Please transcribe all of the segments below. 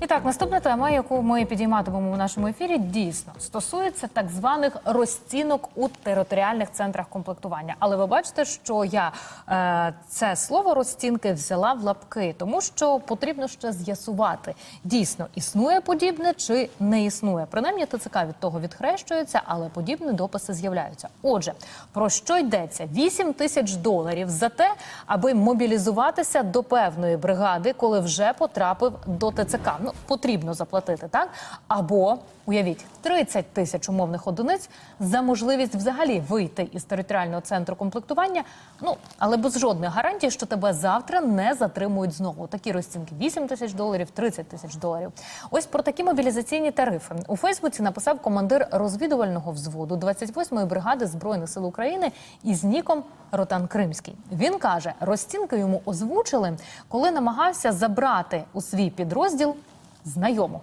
І так, наступна тема, яку ми підійматимемо у нашому ефірі, дійсно стосується так званих розцінок у територіальних центрах комплектування. Але ви бачите, що я е, це слово розцінки взяла в лапки, тому що потрібно ще з'ясувати, дійсно існує подібне чи не існує. Принаймні ТЦК від того відхрещується, але подібні дописи з'являються. Отже, про що йдеться? 8 тисяч доларів за те, аби мобілізуватися до певної бригади, коли вже потрапив до ТЦК. Ну потрібно заплатити так. Або уявіть 30 тисяч умовних одиниць за можливість взагалі вийти із територіального центру комплектування. Ну але без жодних гарантій, що тебе завтра не затримують знову. Такі розцінки 8 тисяч доларів, 30 тисяч доларів. Ось про такі мобілізаційні тарифи у Фейсбуці написав командир розвідувального взводу 28-ї бригади збройних сил України із ніком Ротан Кримський. Він каже, розцінки йому озвучили, коли намагався забрати у свій підрозділ знайомого.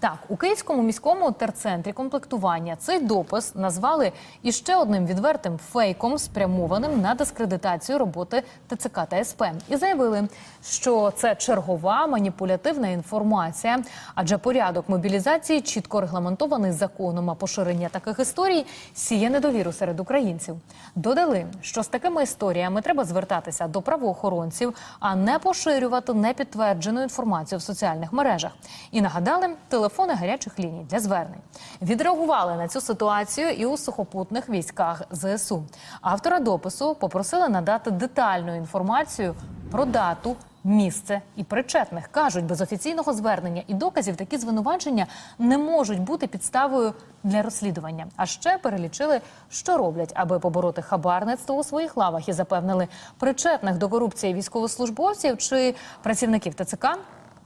Так, у Київському міському терцентрі комплектування цей допис назвали іще одним відвертим фейком, спрямованим на дискредитацію роботи ТЦК та СП. І заявили, що це чергова маніпулятивна інформація, адже порядок мобілізації чітко регламентований законом, а поширення таких історій сіє недовіру серед українців. Додали, що з такими історіями треба звертатися до правоохоронців, а не поширювати непідтверджену інформацію в соціальних мережах. І нагадали телефони гарячих ліній для звернень. Відреагували на цю ситуацію і у сухопутних військах ЗСУ. Автора допису попросили надати детальну інформацію про дату. Місце і причетних кажуть, без офіційного звернення і доказів такі звинувачення не можуть бути підставою для розслідування. А ще перелічили, що роблять, аби побороти хабарництво у своїх лавах і запевнили причетних до корупції військовослужбовців чи працівників ТЦК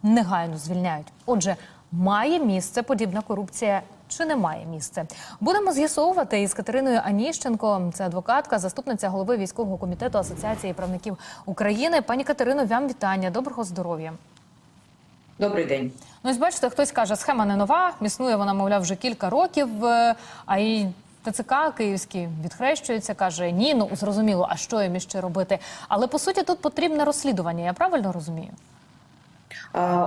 негайно звільняють. Отже, має місце подібна корупція. Чи немає місце? Будемо з'ясовувати із Катериною Аніщенко, це адвокатка, заступниця голови військового комітету Асоціації правників України. Пані Катерино, вам вітання. Доброго здоров'я. Добрий день. Ну, ось бачите, хтось каже, схема не нова, існує вона, мовляв, вже кілька років. е, А і ТЦК київський відхрещується, каже: ні, ну зрозуміло, а що їм іще робити? Але по суті тут потрібне розслідування. Я правильно розумію?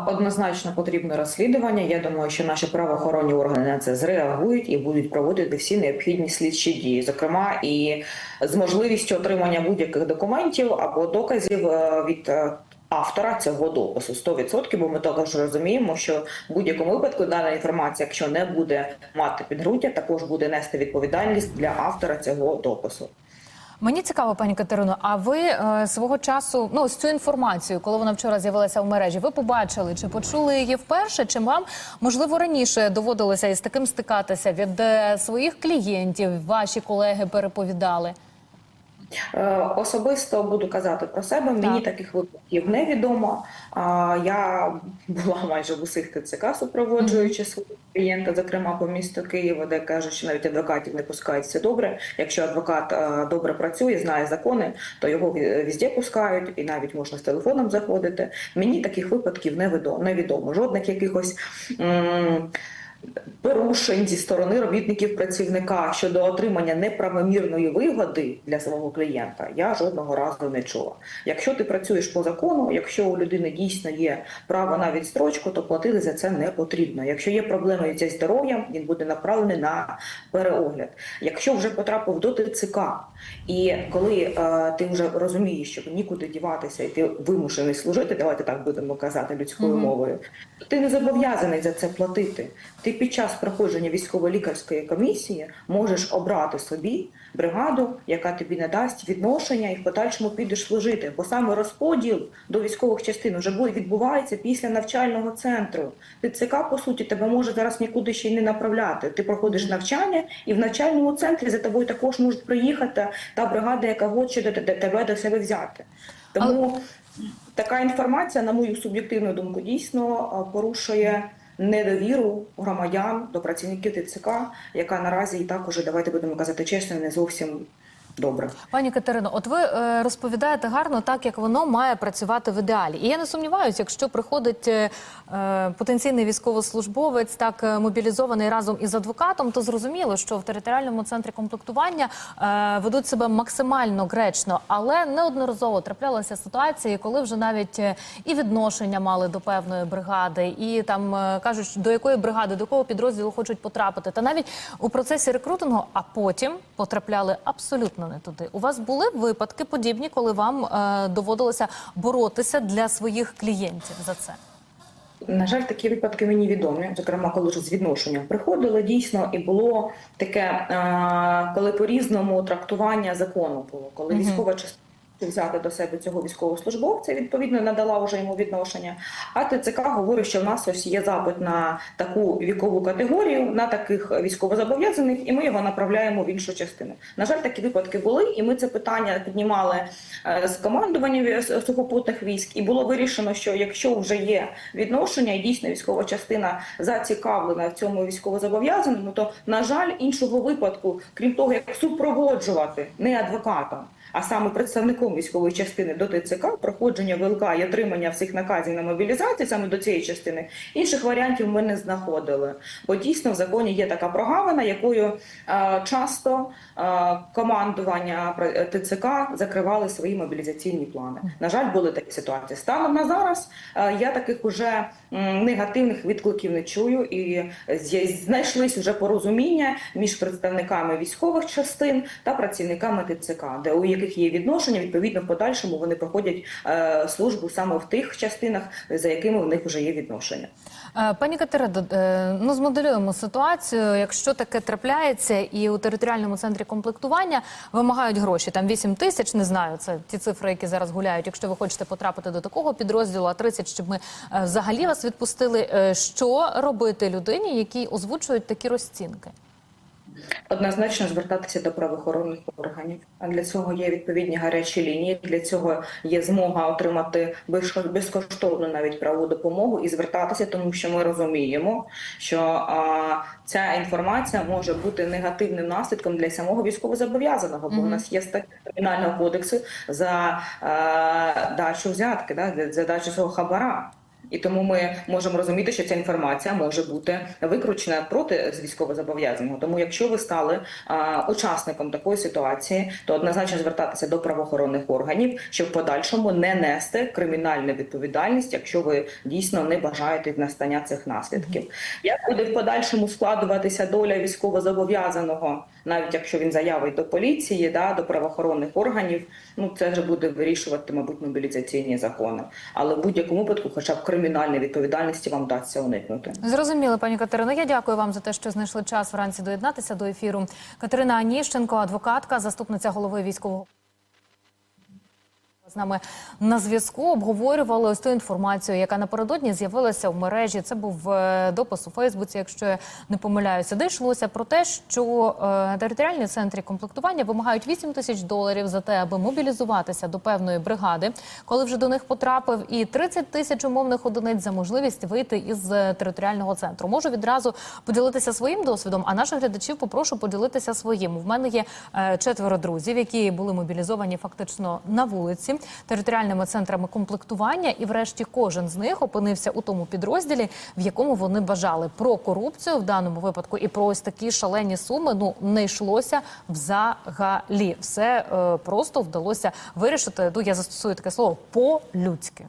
Однозначно потрібне розслідування. Я думаю, що наші правоохоронні органи на це зреагують і будуть проводити всі необхідні слідчі дії, зокрема і з можливістю отримання будь-яких документів або доказів е, від е, автора цього допису 100%, бо ми також розуміємо, що в будь-якому випадку дана інформація, якщо не буде мати підґрунтя, також буде нести відповідальність для автора цього допису. Мені цікаво, пані Катерино, а ви е, свого часу, ну ось цю інформацію, коли вона вчора з'явилася в мережі, ви побачили чи почули її вперше? Чи вам можливо раніше доводилося із таким стикатися від е, своїх клієнтів? Ваші колеги переповідали? Е, Особисто буду казати про себе. Мені Так. таких випадків невідомо. Я була майже в усіх ТЦК, супроводжуючи свого клієнта, зокрема по місту Києва, де кажуть, що навіть адвокатів не пускають все добре. Якщо адвокат е, добре працює, знає закони, то його візде пускають, і навіть можна з телефоном заходити. Мені таких випадків невідомо. невідомо. Жодних якихось. м, Порушень зі сторони робітників працівника щодо отримання неправомірної вигоди для свого клієнта я жодного разу не чула. Якщо ти працюєш по закону, якщо у людини дійсно є право на відстрочку, то платити за це не потрібно. Якщо є проблеми зі здоров'ям, він буде направлений на переогляд. Якщо вже потрапив до ТЦК, і коли е, ти вже розумієш, що нікуди діватися, і ти вимушений служити, давайте так будемо казати людською Мгм. мовою, то ти не зобов'язаний за це платити. Ти під час проходження військово-лікарської комісії можеш обрати собі бригаду, яка тобі надасть відношення і в подальшому підеш служити. Бо саме розподіл до військових частин вже відбувається після навчального центру. ТЦК, по суті, тебе може зараз нікуди ще й не направляти. Ти проходиш навчання, і в навчальному центрі за тобою також може приїхати та бригада, яка хоче тебе до себе взяти. Тому така інформація, на мою суб'єктивну думку, дійсно порушує недовіру громадян до працівників ТЦК, яка наразі і так уже, давайте будемо казати чесно, не зовсім добре. Пані Катерино, от ви е, розповідаєте гарно, так як воно має працювати в ідеалі. І я не сумніваюся, якщо приходить е, е, потенційний військовослужбовець, так мобілізований разом із адвокатом, то зрозуміло, що в територіальному центрі комплектування ведуть себе максимально гречно, але неодноразово траплялися ситуації, коли вже навіть і відношення мали до певної бригади, і там кажуть, до якої бригади, до якого підрозділу хочуть потрапити, та навіть у процесі рекрутингу, а потім потрапляли абсолютно не туди. У вас були випадки подібні, коли вам е, доводилося боротися для своїх клієнтів за це? На жаль, такі випадки мені відомі. Зокрема, коли ж з відношенням приходили дійсно, і було таке, е, коли по-різному трактування закону було, коли військова частина взяти до себе цього військовослужбовця, відповідно надала вже йому відношення. А ТЦК говорить, що в нас ось є запит на таку вікову категорію, на таких військовозобов'язаних, і ми його направляємо в іншу частину. На жаль, такі випадки були, і ми це питання піднімали е, з командування сухопутних військ, і було вирішено, що якщо вже є відношення, і дійсно військова частина зацікавлена в цьому військовозобов'язаному, то на жаль, іншого випадку, крім того, як супроводжувати не адвокатом. А саме представником військової частини до ТЦК, проходження ВЛК і отримання всіх наказів на мобілізацію саме до цієї частини, інших варіантів ми не знаходили. Бо дійсно в законі є така прогавина, якою е, часто е, командування пр- ТЦК закривали свої мобілізаційні плани. На жаль, були такі ситуації. Станом на зараз е, я таких уже негативних відкликів не чую, і знайшлись вже порозуміння між представниками військових частин та працівниками ТЦК, де у яких є відношення, відповідно в подальшому вони проходять е, службу саме в тих частинах, за якими в них вже є відношення. Е, Пані Катерино, е, ну змоделюємо ситуацію. Якщо таке трапляється, і у територіальному центрі комплектування вимагають гроші, там 8 тисяч, не знаю, це ті цифри, які зараз гуляють. Якщо ви хочете потрапити до такого підрозділу, а 30, щоб ми взагалі вас відпустили. Що робити людині, які озвучують такі розцінки? Однозначно звертатися до правоохоронних органів. А для цього є відповідні гарячі лінії. Для цього є змога отримати безкоштовну навіть правову допомогу і звертатися, тому що ми розуміємо, що а, ця інформація може бути негативним наслідком для самого військовозобов'язаного, бо Мгм. у нас є стаття кримінального кодексу за а, дачу взятки, да, за дачу свого хабара. І тому ми можемо розуміти, що ця інформація може бути викручена проти з військовозобов'язаного. Тому, якщо ви стали а, учасником такої ситуації, то однозначно звертатися до правоохоронних органів, щоб в подальшому не нести кримінальну відповідальність, якщо ви дійсно не бажаєте настання цих наслідків. Як буде в подальшому складуватися доля військовозобов'язаного, навіть якщо він заявить до поліції, да, до правоохоронних органів, ну це вже буде вирішувати, мабуть, мобілізаційні закони. Але в будь-якому випадку, хоча б кримінальної відповідальності вам вдасться уникнути. Зрозуміло, пані Катерино. Я дякую вам за те, що знайшли час вранці доєднатися до ефіру. Катерина Аніщенко, адвокатка, заступниця голови військового. З нами на зв'язку обговорювали ось ту інформацію, яка напередодні з'явилася в мережі. Це був е, допис у Фейсбуці, якщо я не помиляюся, де йшлося про те, що е, територіальні центри комплектування вимагають 8 тисяч доларів за те, аби мобілізуватися до певної бригади, коли вже до них потрапив, і 30 тисяч умовних одиниць за можливість вийти із е, територіального центру. Можу відразу поділитися своїм досвідом, а наших глядачів попрошу поділитися своїм. В мене є четверо друзів, які були мобілізовані фактично на вулиці області, територіальними центрами комплектування, і, врешті, кожен з них опинився у тому підрозділі, в якому вони бажали про корупцію в даному випадку і про ось такі шалені суми. Ну не йшлося взагалі. Все е, просто вдалося вирішити. Ну я застосую таке слово по людськи.